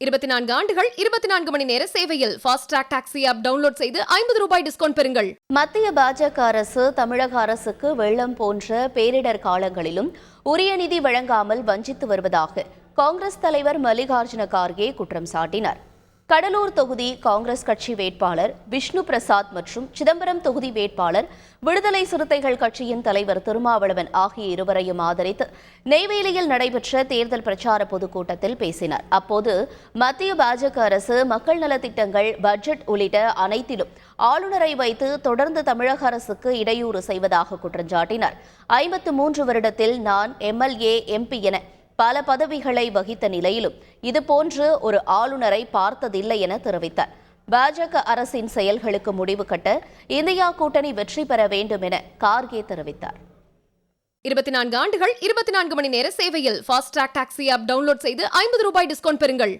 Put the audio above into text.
இருபத்தி நான்கு ஆண்டுகள் இருபத்தி நான்கு மணி நேர சேவையில் fast track taxi app download செய்து ஐம்பது ரூபாய் டிஸ்கவுண்ட் பெறுங்கள். மத்திய பாஜக அரசு தமிழக அரசுக்கு வெள்ளம் போன்ற பேரிடர் காலங்களிலும் உரிய நிதி வழங்காமல் வஞ்சித்து வருவதாக காங்கிரஸ் தலைவர் மல்லிகார்ஜுன கார்கே குற்றம் சாட்டினார். கடலூர் தொகுதி காங்கிரஸ் கட்சி வேட்பாளர் விஷ்ணு பிரசாத் மற்றும் சிதம்பரம் தொகுதி வேட்பாளர் விடுதலை சிறுத்தைகள் கட்சியின் தலைவர் திருமாவளவன் ஆகிய இருவரையும் ஆதரித்து நெய்வேலியில் நடைபெற்ற தேர்தல் பிரச்சார பொதுக்கூட்டத்தில் பேசினார். அப்போது மத்திய பாஜக அரசு மக்கள் நலத்திட்டங்கள் பட்ஜெட் உள்ளிட்ட அனைத்திலும் ஆளுநரை வைத்து தொடர்ந்து தமிழக அரசுக்கு இடையூறு செய்வதாக குற்றஞ்சாட்டினார் ஐம்பத்து மூன்று வருடத்தில் நான் எம்எல்ஏ எம்பி என பல பதவிகளை வகித்த நிலையிலும் இதுபோன்று ஒரு ஆளுநரை பார்த்ததில்லை என தெரிவித்தார். பாஜக அரசின் செயல்களுக்கு முடிவு கட்ட இந்தியா கூட்டணி வெற்றி பெற வேண்டும் என கார்கே தெரிவித்தார். இருபத்தி நான்கு ஆண்டுகள் இருபத்தி நான்கு மணி நேர சேவையில் ஃபாஸ்ட் டாக்ஸி ஆப் டவுன்லோட் செய்து ஐம்பது ரூபாய் டிஸ்கவுண்ட் பெறுங்கள்.